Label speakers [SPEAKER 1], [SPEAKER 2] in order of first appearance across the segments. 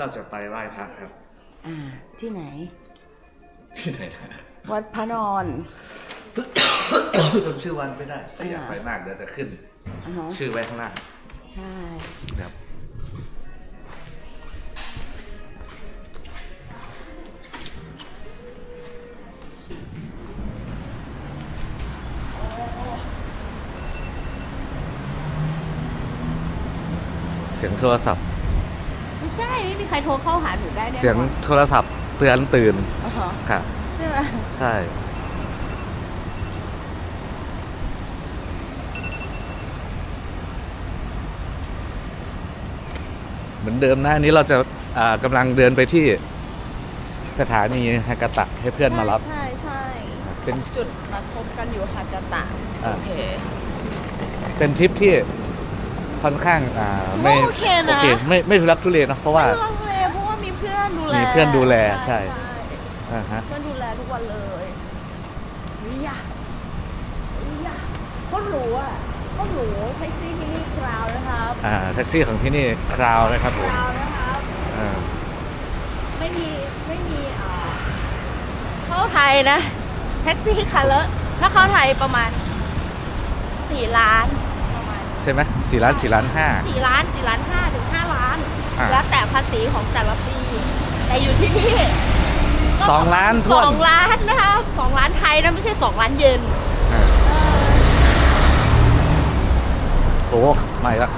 [SPEAKER 1] เราจะไปไหว้พระครับ
[SPEAKER 2] อ่า ที่ไหน
[SPEAKER 1] ที่ไหนนะ
[SPEAKER 2] วัดพระนอน
[SPEAKER 1] จำชื่อวันไม่ได้แต่อยากไปมากเดี๋ยวจะขึ้น
[SPEAKER 2] อ่าฮะ
[SPEAKER 1] ชื่อไว้ข้างล่าง
[SPEAKER 2] ใช่
[SPEAKER 1] ครับเสียงโทรศัพท์
[SPEAKER 2] ไม่ ใช่ไม่มีใครโทรเข้าหาหนูได้แน่นอน
[SPEAKER 1] เสียงโทรศัพท์เตือนตื่น
[SPEAKER 2] อ่าฮะ
[SPEAKER 1] ค่ะ
[SPEAKER 2] ใช่ไหม
[SPEAKER 1] ใช่ เหมือนเดิมนะอันนี้เราจะอ่ากำลังเดินไปที่สถานีฮากาตะให้เพื่อนมารับ
[SPEAKER 2] ใช่ใช่
[SPEAKER 1] เป็น
[SPEAKER 2] จุดนัดพบกันอยู่ฮากาตะ
[SPEAKER 1] อ่า
[SPEAKER 2] โอเค
[SPEAKER 1] เป็นทริปที่ค่อนข้างอ่าไม่
[SPEAKER 2] โอเคนะ
[SPEAKER 1] ไม่ไม่ทุลักทุเลเนอะเพราะว่า
[SPEAKER 2] ไม่ลังเลเพราะว่ามี เพื่อนดูแล
[SPEAKER 1] มีเพื่อนดูแลใช่ อ่าฮะ
[SPEAKER 2] เพื่อนดูแลทุกวันเลยวิยะวิยะโคตรหรูอะโคตรหรูแท็กซี่ที่นี่คราวนะครับ
[SPEAKER 1] อ่าแท็กซี่ของที่นี่คราวนะครับผม
[SPEAKER 2] คราวนะครับ
[SPEAKER 1] อ่า
[SPEAKER 2] ไม่มีไม่มีอ่าเข้าไทยนะแท็กซี่คันละถ้าเข้าไทยประมาณสี่ล้านประมาณ
[SPEAKER 1] ใช่ไหมสี่ล้านสี่ล้านห้า
[SPEAKER 2] สี่ล้านสี่ล้านห้าถึงห้าล้าน
[SPEAKER 1] อ่า
[SPEAKER 2] แล้วแต่ภาษีของแต่ละปี แต่อยู่ที่นี่ก็
[SPEAKER 1] สองล้าน
[SPEAKER 2] ส
[SPEAKER 1] ท้วน
[SPEAKER 2] องล้านนะคะสองล้านไทยนะไม่ใช่สองล้านเยน
[SPEAKER 1] อ่าโอ้ไม่ละ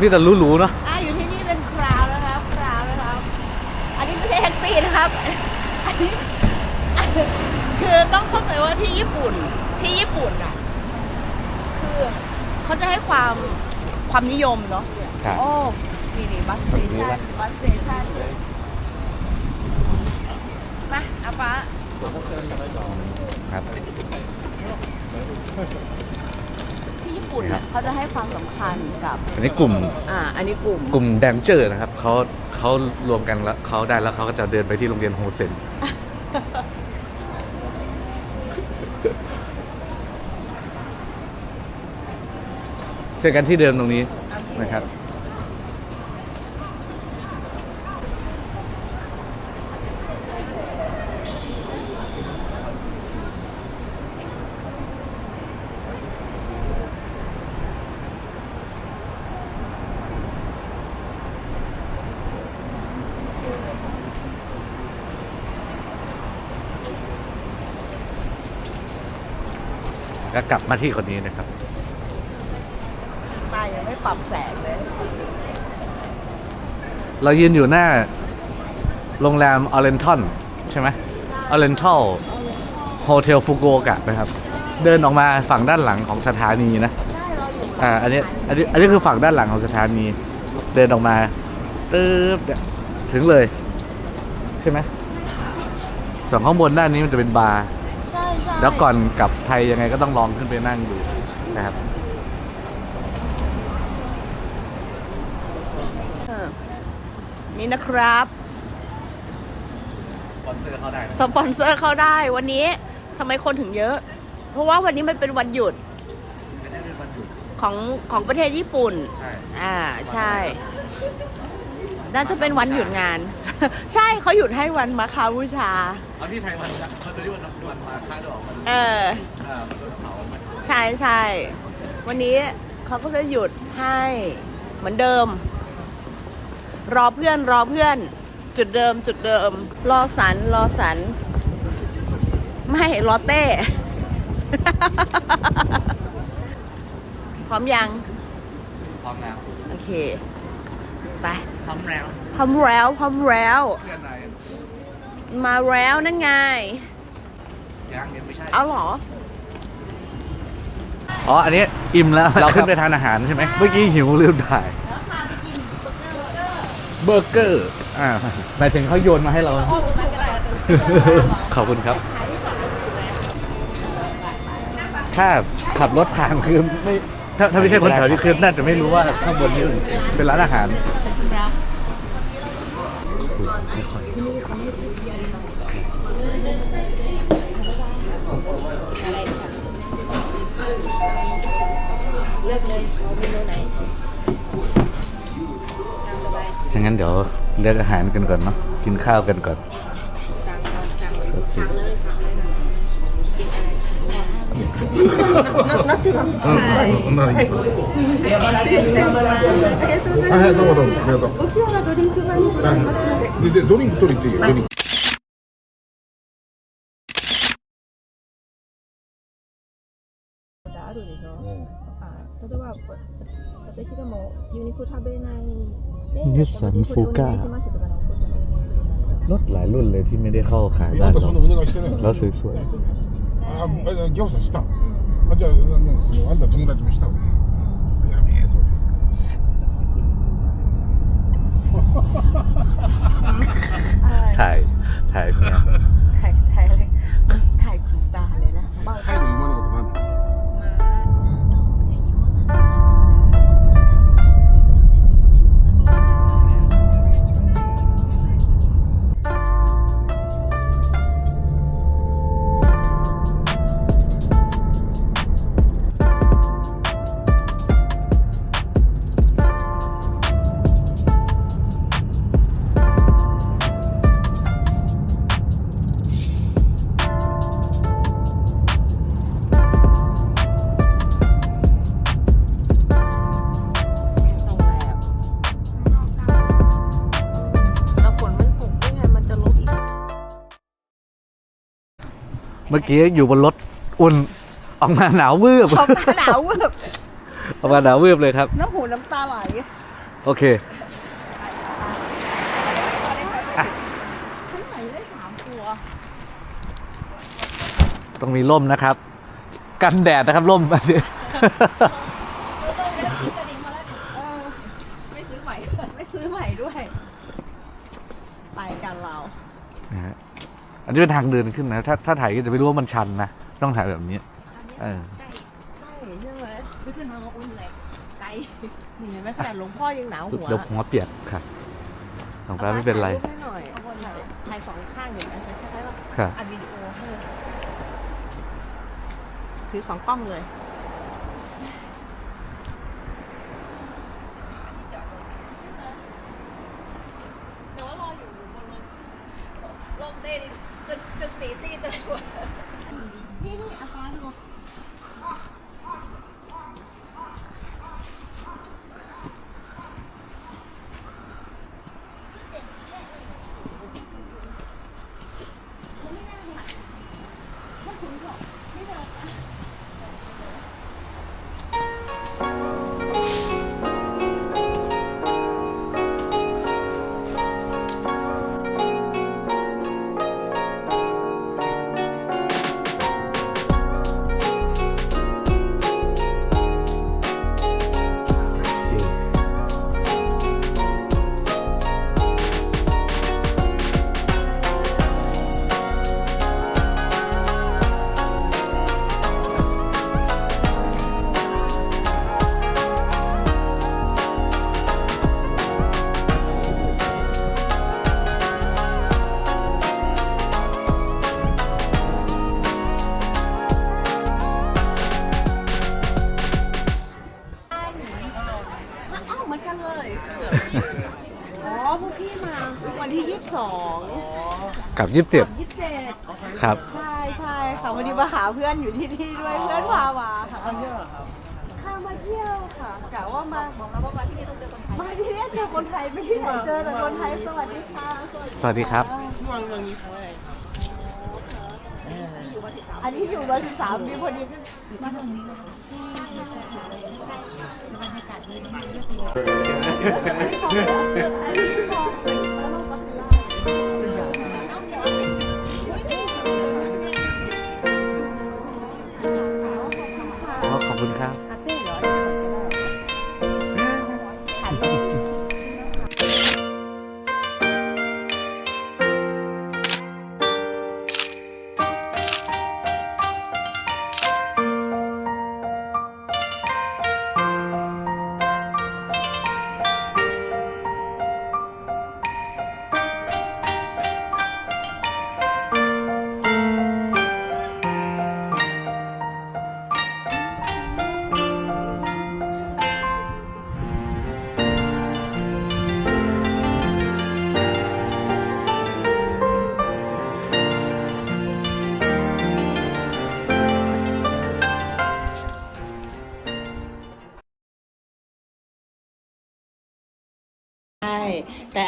[SPEAKER 1] นี่แต่หรูๆเนาะ
[SPEAKER 2] อ่าอยู่ที่นี่เป็นคราวนะครับคราวนะครับ อันนี้ไม่ใช่แท็กซี่นะครับ อันนี้อันนี้คือต้องเข้าใจว่าที่ญี่ปุ่น ที่ญี่ปุ่นอะ คือเขาจะให้ความความนิยมเนาะ
[SPEAKER 1] ครับ
[SPEAKER 2] โอ้ นี่นี่บัสสเต
[SPEAKER 1] แบบนี้
[SPEAKER 2] ชั
[SPEAKER 1] ปะ
[SPEAKER 2] นบัสสเตชันมาอาป้า
[SPEAKER 1] ครับ
[SPEAKER 2] ที่ญี่ปุ่น
[SPEAKER 1] ครั
[SPEAKER 2] น่ะ
[SPEAKER 1] บ
[SPEAKER 2] เขาจะให้ความสำคัญกับ
[SPEAKER 1] อันนี้กลุ่ม
[SPEAKER 2] อ่าอันนี้กลุ่ม
[SPEAKER 1] กลุ่มแดนเจอร์นะครับเขาเขารวมกันแล้วเขาได้แล้วเขาก็จะเดินไปที่โรงเรียนโฮเซนเจอกันที่เดิมตรงนี้นะครับ แล้วกลับมาที่คนนี้นะครับ
[SPEAKER 2] ตายังไม่ปรับแสงเลย
[SPEAKER 1] เรายืนอยู่หน้า โรงแรมออเรนทอนใช่ไหมออเรนทัลโฮเทลฟุกุโอกะนะครับ เดินออกมาฝั่งด้านหลังของสถานีนะ
[SPEAKER 2] ใช่เราอยู่
[SPEAKER 1] อ่าอันนี้อันนี้อันนี้คือฝั่งด้านหลังของสถานี เดินออกมาตึ๊บเนี่ยถึงเลย ใช่ไหมส่วนข้างบนด้านนี้มันจะเป็นบาร์
[SPEAKER 2] ใช่ใช่
[SPEAKER 1] แล้วก่อนกลับไทยยังไงก็ต้องลองขึ้นไปนั่งดูนะครับ
[SPEAKER 2] เออนี่นะครับ
[SPEAKER 1] สปอนเซอร์เข้าได้
[SPEAKER 2] สปอนเซอร์เข้าได้วันนี้ทำไมคนถึงเยอะ เพราะว่าวันนี้มันเป็นวันหยุด
[SPEAKER 1] ไม่ได้เป็นวันหยุด
[SPEAKER 2] ของของประเทศญี่ปุ่น
[SPEAKER 1] ใช่
[SPEAKER 2] อ่า ใช่ น่าจะเป็นวันหยุดงาน ใช่เขาหยุดให้วันมาคาบูชา
[SPEAKER 1] เอาที่ไทยวันละเขาจะเรียกว่าวันมาค่าดอกมัน
[SPEAKER 2] เออ
[SPEAKER 1] อ่ามันวันเสาร์มัน
[SPEAKER 2] ใช่ใช่วันนี้เขาก็จะหยุดให้เหมือนเดิม รอเพื่อนรอเพื่อน จุดเดิมจุดเดิม รอสันรอสัน ไม่รอเต้ พร้อมยัง
[SPEAKER 1] พร้อมแล้ว
[SPEAKER 2] โอเค ไป
[SPEAKER 1] พร้อมแล้ว
[SPEAKER 2] พร้อมแล้วพร้อมแล้ว
[SPEAKER 1] เพื่อนไหน
[SPEAKER 2] มาแล้วนั่นไง
[SPEAKER 1] ยังยังไม่ใช่
[SPEAKER 2] เอาเหรอ
[SPEAKER 1] อ๋ออันนี้อิ่มแล้วเราขึ้นไปทานอาหารใช่ไหมเมื่อกี้หิวลืมถ่าย
[SPEAKER 2] แล้วพาไปกินเบอร์เกอร์
[SPEAKER 1] เบอร์เกอร์อ่าหมายถึงเขาโยนมาให้เรา ขอบคุณครับ ถ้าขับรถผ่านคือไม่ถ้าถ้าไม่ใช่คนแถวนี้คือน่าจะไม่รู้ว่าข้างบนนี้เป็นร้านอาหาร
[SPEAKER 3] เลือกเลยเอาเมนูไหนตามสบาย
[SPEAKER 1] ถ้างั้นเดี๋ยวเลือกอาหารกันก่อนเนาะกินข้าวกันก่อน
[SPEAKER 3] สั่งเอาสั่งเลยสั่งเลยสั่ง
[SPEAKER 4] はい、どうもどうも、ありがとう。はいででドリンク取りに行っていいよ、ドリンク。
[SPEAKER 3] đã rồiでしょあ例えば私がもうユニクロ食べないで
[SPEAKER 1] 日産フーカー
[SPEAKER 3] お願いしますとかのことをお願いするんだけど
[SPEAKER 1] รถหลายรุ่นเลยที่ไม่ได้เข้าขาย
[SPEAKER 4] いや
[SPEAKER 1] บ้า
[SPEAKER 4] あ
[SPEAKER 1] น
[SPEAKER 4] んたそ
[SPEAKER 1] เรา
[SPEAKER 4] んなお願いしてない。
[SPEAKER 1] แล้วสวย
[SPEAKER 3] じゃ あしない
[SPEAKER 4] あ、あギョウさんした。あ、じゃあ、ななそのあんた友達もしたわ。やべえ、それ。
[SPEAKER 1] ๆ ถ่าย ถ่ายเนี่ย
[SPEAKER 2] ถ่ายถ่ายอะไรถ่ายขุนตาเลยนะเบา
[SPEAKER 4] タイの今のこと
[SPEAKER 1] เมื่อกี้อยู่บนรถอุ่นออกมาหนาววืบ
[SPEAKER 2] พอมาหนาวแบบ
[SPEAKER 1] ออกมาหนาววืบเลยครับ
[SPEAKER 2] น้ำหูน้ำตาไหล
[SPEAKER 1] โอเค
[SPEAKER 2] ฉันใส่ได้สามตัว
[SPEAKER 1] ต้องมีร่มนะครับ กันแดดนะครับร่ม
[SPEAKER 3] ไม่ซื้อใหม่
[SPEAKER 2] ไม่ซื้อใหม่ด้วย ไปกันเรา
[SPEAKER 1] นะฮะอั นนี้เป็นทางเดินขึ้นนะ ถ้าถ้าถ่ายก็จะไม่รู้ว่ามันชันนะ ต้องถ่ายแบบนี้ เออ
[SPEAKER 2] ใช่ใช่ไหม
[SPEAKER 3] ไม่ขึ้นทางอุ่นเลยไกล
[SPEAKER 2] นี่เห็นไหมขนาดหลวงพ่อยังหนาวหัว
[SPEAKER 1] เดี๋ยวหัวเปียกค่ะหลวงตาไม่เป็นไร
[SPEAKER 2] ถ่ายปให้หน่อยถ่ายถ่ายสองข้างอย่างนั้นคล้ายๆว่า
[SPEAKER 1] ค่ะ
[SPEAKER 2] อัดวิดีโอให้ถือสองกล้องเลย ยี่
[SPEAKER 3] สิ
[SPEAKER 2] บ
[SPEAKER 1] เจ็ด
[SPEAKER 2] ยี่สิบเจ็ด
[SPEAKER 1] ครับ
[SPEAKER 2] ใช่ใช่ค่ะวันนี้มาหาเพื่อนอยู่ที่นี่ด้วยเพื่อนพามาค่ะค่ะมาเที่ยวค่ะกะว่ามา
[SPEAKER 3] บอกแล้วว่ามาที่นี่ต้องเจอคนไทย
[SPEAKER 2] มาที่นี่เจอคนไทยไม่ที่ไหนเจอแต่คนไทยสวัสดีค่ะ
[SPEAKER 1] สวัสดีครับ
[SPEAKER 2] อันนี้อยู่มาสิบสามปีพอดีก็มาตรงนี้เลย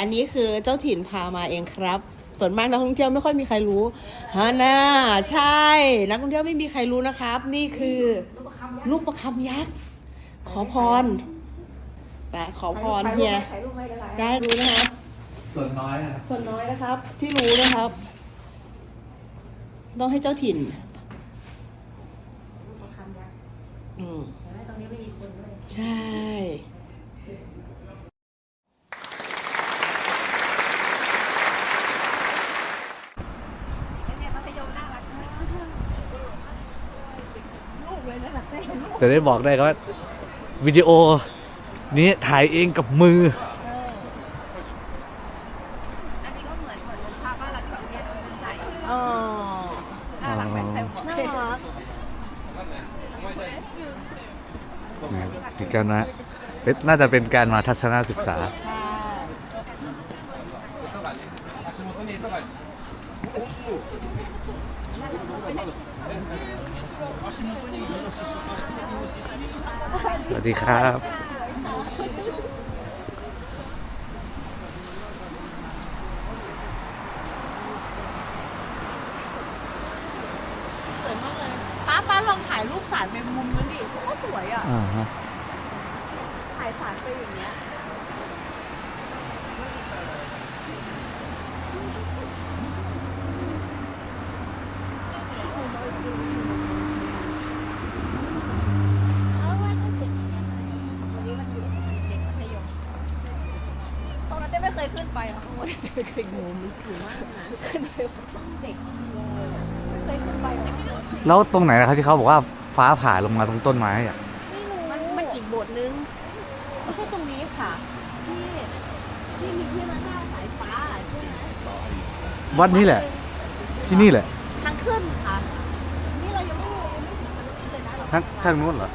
[SPEAKER 1] อั
[SPEAKER 2] นนี้คือเจ้าถิ่นพามาเองครับ ส่วนมากนักท่องเที่ยวไม่ค่อยมีใครรู้ฮาน่าใช่ นักท่องเที่ยวไม่มีใครรู้นะครับ นี่คือลูกประคำยักษ์ ขอพรไปขอพรเฮีย
[SPEAKER 3] ถ่ายรูปไว้กันหลาย
[SPEAKER 2] ได้รู้นะครับ
[SPEAKER 1] ส่วนน้อยนะครับ
[SPEAKER 2] ส่วนน้อยนะครับ ที่รู้นะครับ ต้องให้เจ้าถิ่น
[SPEAKER 3] คำยักษ์
[SPEAKER 2] อืม
[SPEAKER 3] เห็นไหมตรงนี้ไม่มีคนด้วย
[SPEAKER 2] ใช่
[SPEAKER 1] จะได้บอกได้ครับว่าวิดีโอนี้ถ่ายเองกับมือ
[SPEAKER 3] อันนี้ก็เหมือนเหมือนรองเท้าบ้านเราที่แบบเรียนเอาเงินใส่
[SPEAKER 2] อ๋อ
[SPEAKER 3] น่ารักไหมใส่หมวก
[SPEAKER 2] น่ารัก
[SPEAKER 1] นะครับสิการนะเป็นน่าจะเป็นการมาทัศนศึกษา
[SPEAKER 2] ใช่
[SPEAKER 1] สวัส ดีครับ
[SPEAKER 2] สวยมากเลยป้าป้าลองถ่ายรูปสารเป็นมุมนั้นดิโคตรสวยอะ
[SPEAKER 1] อ่าฮะ
[SPEAKER 2] ถ่ายสารไปอย่างเงี้ย
[SPEAKER 3] ตรงนั้นเต้ไม่เคยขึ้นไปหรอกข้างบนไม่ เคย
[SPEAKER 2] โอ้โหมันสวยมากนะ
[SPEAKER 3] ขึ้นไปเด็กไม่เคยขึ้นไปหรอก
[SPEAKER 1] แล้วตรงไหนนะครับที่เขาบอกว่าฟ้าผ่าลงมาตรงต้นไม้อะ
[SPEAKER 3] ไม่รู้
[SPEAKER 2] มันมันอีกโบทนึงไม่ใช่ตรงนี้ค่ะ ที่ที่มีที่มาหน้าสายฟ้าใช่ไหม
[SPEAKER 1] วัดนี้แหละ ที่นี่แหละ
[SPEAKER 2] ทางขึ้นค่ะนี่เรายังไม่รู้ยังไม่ถึงตรงนี้เลยนะเรา
[SPEAKER 1] ทางทางนู้นเหรอ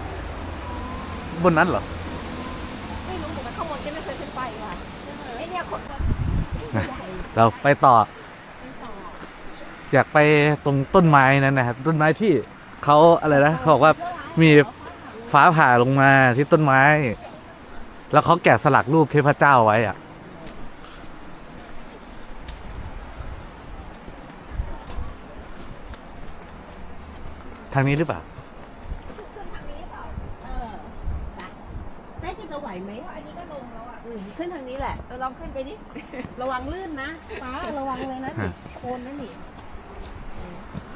[SPEAKER 1] บนนั้นเหรอ
[SPEAKER 3] ไม่รู้เหมือนกันข้างบนเต้ไม่เคยขึ้นไปว่ะไอเนี่ยคน
[SPEAKER 1] เราไปต่อ อยากไปตรงต้นไม้นั้นนะครับต้นไม้ที่เขาอะไรนะเขาบอกว่ามีฟ้าผ่าลงมาที่ต้นไม้ แล้วเขาแกะสลักรูปเทพเจ้าไว้อะทางนี้หรือเปล่า
[SPEAKER 3] ขึ้นทางนี้เปล่า
[SPEAKER 2] เออไปแม่จะไหวไหม
[SPEAKER 3] อันนี้ก็ลงแล้วอะ
[SPEAKER 2] อืมขึ้นทางนี้แหละ
[SPEAKER 3] เออลองขึ้นไปดิ
[SPEAKER 2] ระวังลื่นนะฟ้าระวังเลยนะ
[SPEAKER 1] ฮะ
[SPEAKER 2] โคนนั่นนี่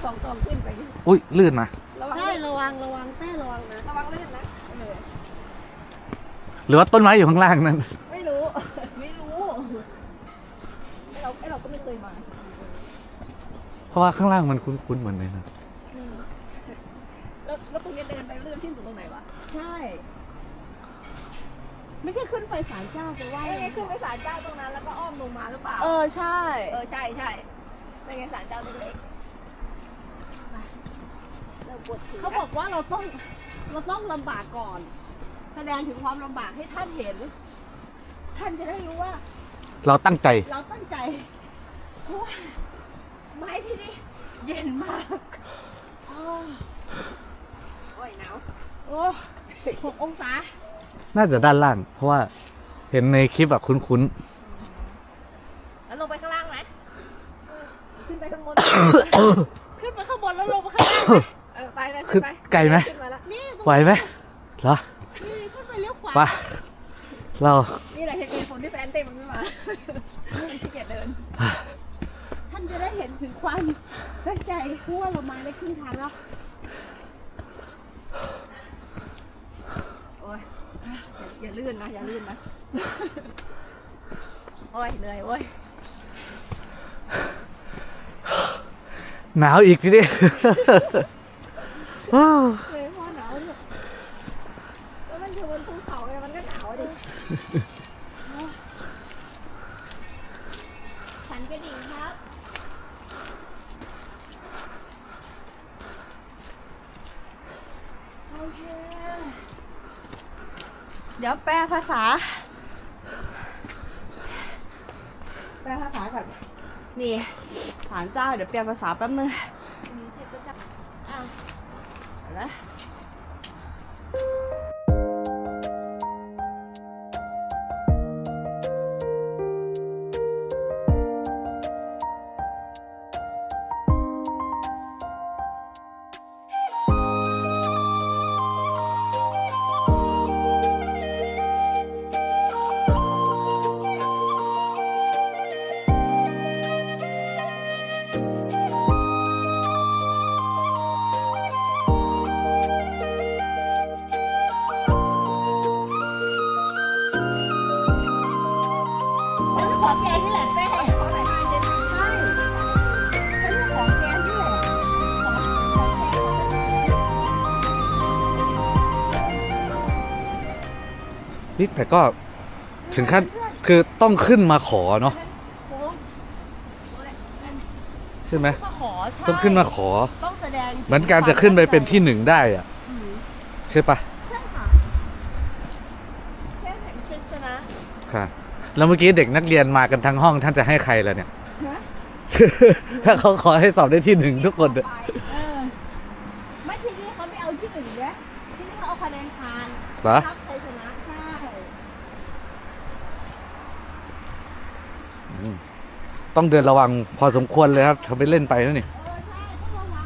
[SPEAKER 3] สองตองขึ้นไปดิ
[SPEAKER 1] อุ้ยลื่นนะ
[SPEAKER 3] ระวัง
[SPEAKER 2] ใช่
[SPEAKER 3] ลื่น
[SPEAKER 2] ระวังระวังแต้ระวังนะ
[SPEAKER 3] ระวังลื่นนะเออ
[SPEAKER 1] หรือว่าต้นไม้อยู่ข้างล่างนั่น
[SPEAKER 3] ไม่รู้
[SPEAKER 2] ไม่รู้
[SPEAKER 3] ไอเราไอเราก็ไม่เคยมา
[SPEAKER 1] เพราะว่าข้างล่างมันคุ้นๆเหมือนเลยนะ
[SPEAKER 3] แล้วแล้วตรงนี้เดินไปเรื่องที่สุดตรงไหนวะ
[SPEAKER 2] ใช่ ไม่ใช่ขึ้นไปศาลเจ้าไปไหว้
[SPEAKER 3] ไอ้ไงขึ้นไปศาลเจ้าตรงนั้นแล้วก็อ้อมลงมาหรือเปล่า
[SPEAKER 2] เออใช่
[SPEAKER 3] เออใช่ใช่เป็นไงศาลเจ้าเล็กๆเริ่มปวดฉี่
[SPEAKER 2] เขาบอกว่าเราต้องเราต้องลำบากก่อน แสดงถึงความลำบากให้ท่านเห็น ท่านจะได้รู้ว่า
[SPEAKER 1] เราตั้งใจ
[SPEAKER 2] เราตั้งใจเพราะว่าไม้ที่นี่เย็นมากอ้าว
[SPEAKER 3] โอ้ยหนาว
[SPEAKER 2] โอ้หกองศา
[SPEAKER 1] น่าจะด้านล่าง เพราะว่าเห็นในคลิปแบบคุ้น
[SPEAKER 3] แล้วลงไปข้างล่างไหมขึ้นไปข้างบน
[SPEAKER 2] ขึ้นไปข้างบนแล้วลงไปข้างล่างไหม
[SPEAKER 3] เออไปไป
[SPEAKER 1] ๆคือ
[SPEAKER 3] ไป
[SPEAKER 1] ไกลไหม
[SPEAKER 3] ขึ้นมาแล้ว
[SPEAKER 2] นี่ตรง
[SPEAKER 1] ไหวไหมเหรอ
[SPEAKER 2] นี้ขึ้นไปเลี้ยวขวา
[SPEAKER 1] ไปเรา
[SPEAKER 3] นี่แหละเหตุผลที่แฟนเต้มันไม่มา มันขี้เกียจเดิน
[SPEAKER 2] ท่านจะได้เห็นถึงความตั้งใจเพราะว่าเรามาได้ครึ่งทางแล้ว
[SPEAKER 3] โอ้ย อย่าอย่าลื่นนะ อย่าลื่นนะ โอ้ยเหนื่อยโอ้ย
[SPEAKER 1] หนาวอีกทีนี้
[SPEAKER 3] เหนื่อยเพราะหนาวเนี่ยแล้วมันอยู่บนภูเขาไงมันก็หนาวดิ
[SPEAKER 2] สันกระดิ่งครับ โอเค เดี๋ยวแปลภาษา แปลภาษาก่อนนี่สารเจ้าเดี๋ยวแปลภาษาแป๊บนึง
[SPEAKER 3] มีเทพเจ้า
[SPEAKER 2] อะเดี๋ยวนะ แต่ก็
[SPEAKER 1] ถึงขั้นคือต้องขึ้นมาขอเนาะ
[SPEAKER 2] โอ้
[SPEAKER 1] ใช่ไหม
[SPEAKER 2] มาขอใช่
[SPEAKER 1] ต้องขึ้นมาขอ
[SPEAKER 2] ต้องแสดง
[SPEAKER 1] เหมือนการจะขึ้นไปเป็นที่หนึ่งได้อะ
[SPEAKER 2] อืม
[SPEAKER 1] ใช่ปะ
[SPEAKER 2] ใช่ค่ะแค่แห่งชัยชนะ
[SPEAKER 1] ค่ะแล้วเมื่อกี้เด็กนักเรียนมากันทั้งห้องท่านจะให้ใครล่ะเนี่ย
[SPEAKER 2] ฮะ
[SPEAKER 1] ถ้าเขาขอให้สอบได้ที่หนึ่งทุกคนเนี่ย
[SPEAKER 2] เออไม่ที่นี่เขาไม่เอาที่หนึ่งนะที่นี่เขาเอาคะแนนผ่าน
[SPEAKER 1] เหรอ
[SPEAKER 2] รับชัยชนะใช่
[SPEAKER 1] อืม ต้องเดินระวังพอสมควรเลยครับทำไปเล่นไปนะนี่
[SPEAKER 2] อย่าหน่อ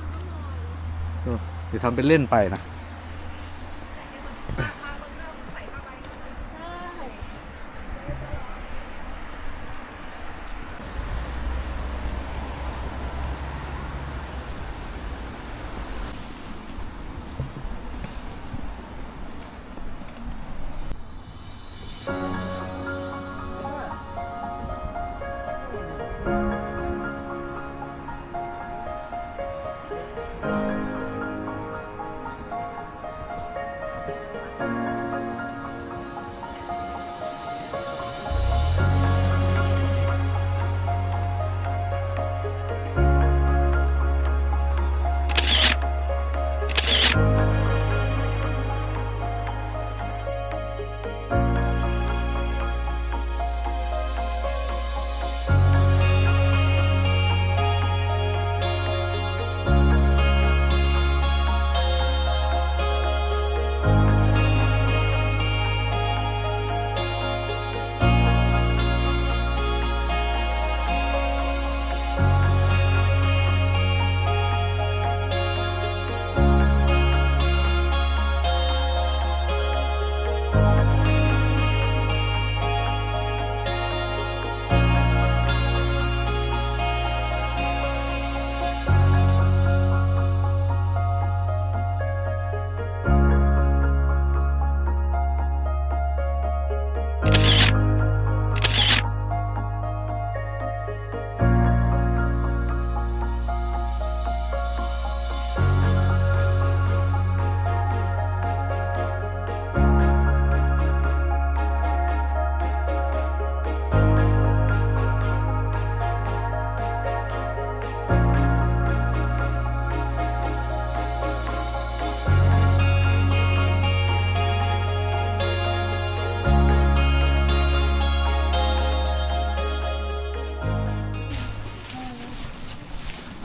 [SPEAKER 2] ย
[SPEAKER 1] เดี๋ยวทำเป็นเล่นไปนะ
[SPEAKER 2] Bye.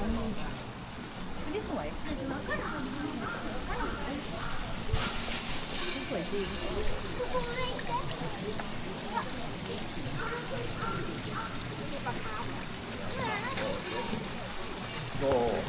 [SPEAKER 2] อันนี้สวยสวยจริงโอ้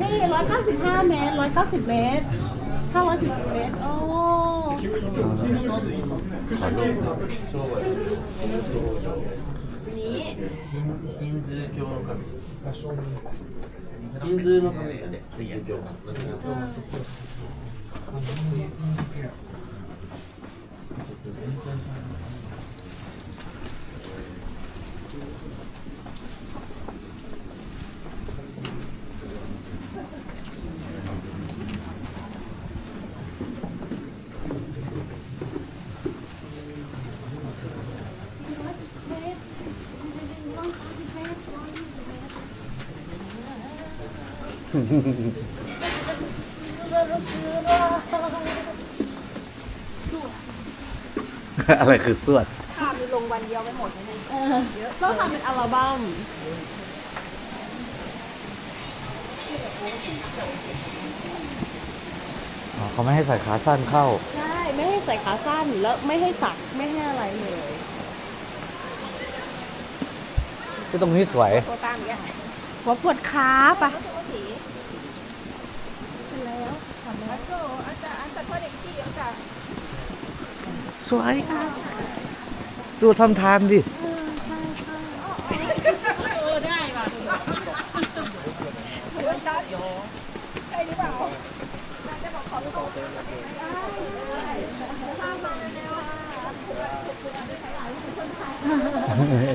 [SPEAKER 2] นี่ร้อยเก้าสิบห้าเมตรร้อยเก้าสิบเมตรห้าร้อยสี่สิบเมตร โอ้
[SPEAKER 5] ヒンズー教の神ヒンズーの神やでヒンズー教の
[SPEAKER 2] 嗯
[SPEAKER 1] อะไรคือสวด
[SPEAKER 3] ค่ะมีลงวันเดียวไปหมดเลยนะ
[SPEAKER 2] เออต้องทำเป็นอัลบั้ม
[SPEAKER 1] อ๋อเขาไม่ให้ใส่ขาสั้นเข้า
[SPEAKER 2] ใช่ ไม่ให้ใส่ขาสั้นแล้วไม่ให้สักไม่ให้อะไรเลย
[SPEAKER 1] ที่ตรงนี้สวย
[SPEAKER 3] ตัวตามอย่าง
[SPEAKER 2] หัวปวดขาปะ
[SPEAKER 3] แล้วก็อาจารย์อาจารย์พ่อเด็กที่อาจารย์
[SPEAKER 1] สวยค่ะ ดูทำทานดิ
[SPEAKER 2] เออได้ป่ะ
[SPEAKER 3] ใช่หรือเปล่าจะบอกขอรู้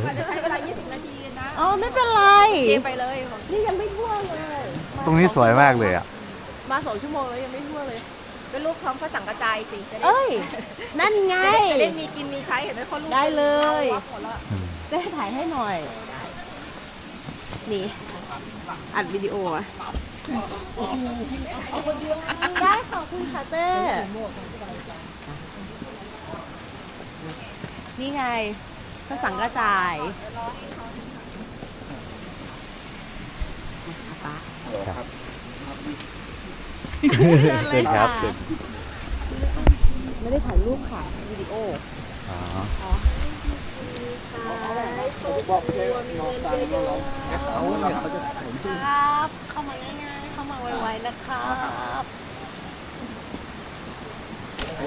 [SPEAKER 3] มันจะใช้เวลา 20 นาทีกันนะ
[SPEAKER 2] อ๋อไม่เป็นไร
[SPEAKER 3] เกมไปเลยบอก
[SPEAKER 2] นี่ยังไม่ทั่วเลย
[SPEAKER 1] ตรงนี้สวยมากเลยอะ
[SPEAKER 2] มาสองชั่วโมงแล้วยังไม่ทั่วเลย
[SPEAKER 3] เป็นรูปพร้อมข้าวสังกระจายสิจะได้
[SPEAKER 2] เอ้ย นั่นไง
[SPEAKER 3] จะได้มีกินมีใช้เห็นไหมเขารูป
[SPEAKER 2] ได้เลย
[SPEAKER 3] วับหมดแล้ว
[SPEAKER 2] ได้ถ่ายให้หน่อย นี่ อัดวิดีโออะได้ขอบคุณค่ะเต้นี่ไงพระสังกระจายป้า
[SPEAKER 1] เชิญครับเชิญ
[SPEAKER 2] ไม่ได้ถ่ายรูปค่ะวิดีโอ
[SPEAKER 1] อ๋อ
[SPEAKER 2] ครับ เข้ามาง่ายๆเข้ามาไวๆนะครับ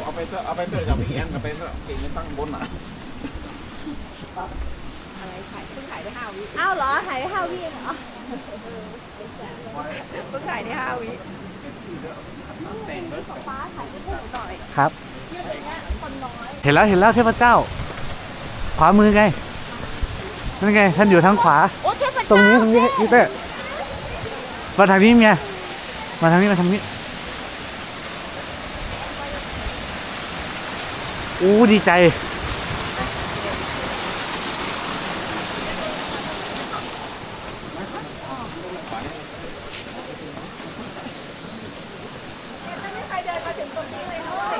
[SPEAKER 4] เอาไปเถอะเอาไปเถอะอย่าไปเอียงเอาไปเถอะเก่งมันตั้งบนอะ
[SPEAKER 3] อะไรถ่ายเพิ่งถ่ายได้5วิ
[SPEAKER 2] อ้าวเหรอถ่ายได้ห้าวิเองเหรอ
[SPEAKER 3] เพิ่งถ่ายได้5วิ
[SPEAKER 1] ครับ เห็นแล้วเห็นแล้วเทพเจ้า ขวามือไงนั่นไง ท่านอยู่ทางขวา
[SPEAKER 2] โอ้เทพ
[SPEAKER 1] ตรง
[SPEAKER 2] เจ้า
[SPEAKER 1] นี้ตรงนี้พี่เต้มาทางนี้ไงมาทางนี้มาทางนี้อู้ดีใจ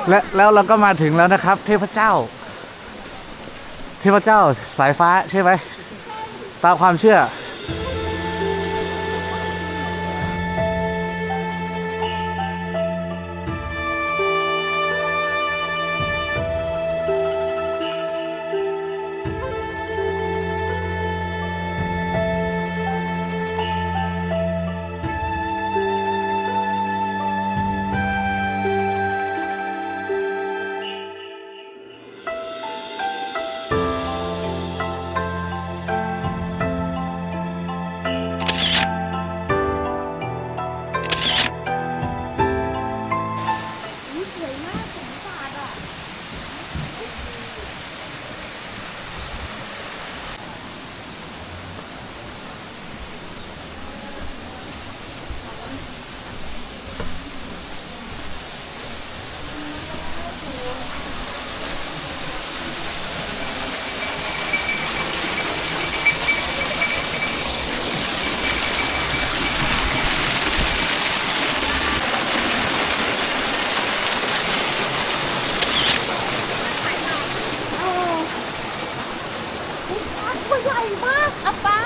[SPEAKER 1] และแล้วเราก็มาถึงแล้วนะครับ เทพเจ้า เทพเจ้าสายฟ้าใช่ไหมตามความเชื่อ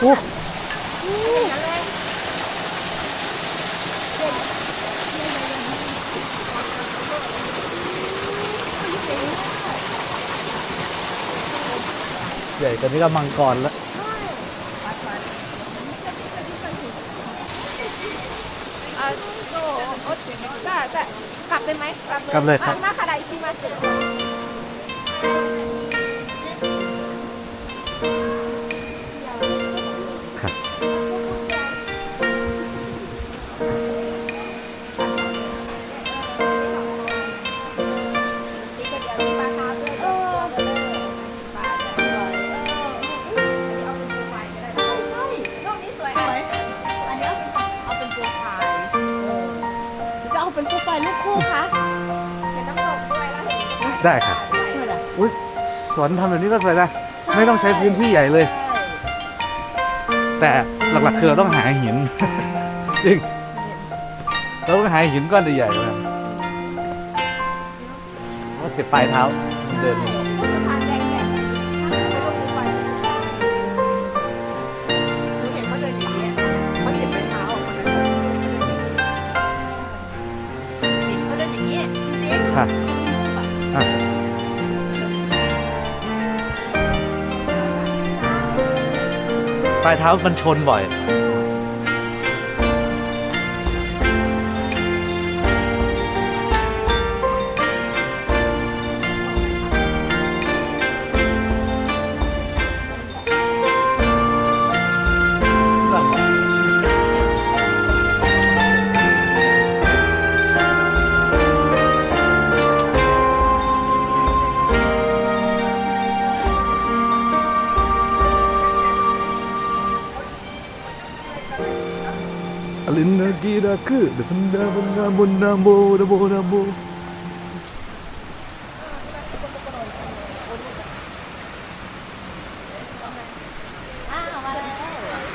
[SPEAKER 1] โอ้ใหญ่กว่านี้ก็มังกรแล้ว
[SPEAKER 3] อะโซ่โอ๊ตแต่แต่กลับเลยไหมกลับเลย
[SPEAKER 1] กลับเลยครับ
[SPEAKER 3] ได้
[SPEAKER 1] ค่ะ
[SPEAKER 2] ไม่ได้
[SPEAKER 1] อุ้ยสวนทำแบบนี้ก็สวยนะไม่ต้องใช้พื้นที่ใหญ่เลย แต่หลักๆคือเราต้องหาหิน จริงเราต้องหาหินก้อนใหญ่ๆมาแล้วเก็บปลายเท้าเดิน
[SPEAKER 3] ท้ามั
[SPEAKER 2] น
[SPEAKER 1] ชนบ่อย บันดาบุนดาโบดาโบดาโบ
[SPEAKER 3] อ้าวมาแล้ว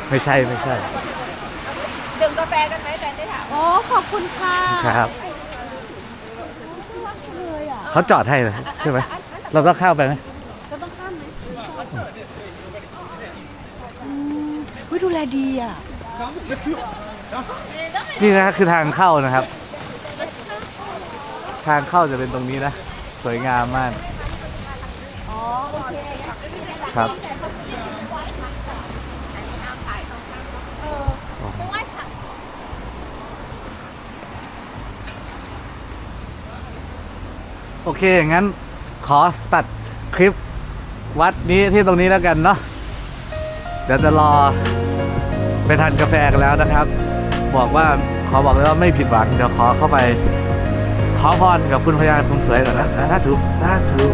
[SPEAKER 1] ไม่ใช่ไม่ใช่
[SPEAKER 3] ดื่มกาแฟกันไหมแฟนได้ถาม
[SPEAKER 2] โอ้ขอบคุณค่ะ
[SPEAKER 1] ครับ
[SPEAKER 3] เลยอะ
[SPEAKER 1] เขาจอดให้เลยใช่ไหมเราต้องเข้าไปไหม
[SPEAKER 3] ก็ต้องข้ามไหม
[SPEAKER 2] เฮ้ยดูแลดีอะ
[SPEAKER 1] นี่นะคือทางเข้านะครับ ทางเข้าจะเป็นตรงนี้นะ สวยงามมาก
[SPEAKER 3] อ๋อโอเค
[SPEAKER 1] ครับโอเค งั้นขอตัดคลิปวัดนี้ที่ตรงนี้แล้วกันเนาะ เดี๋ยวจะรอไปทานกาแฟกันแล้วนะครับ บอกว่าขอบอกเลยว่าไม่ผิดหวัง เดี๋ยวขอเข้าไป ขอพรกับคุณพญาคุณสวยก่อนนะสาถูกถ้าถูก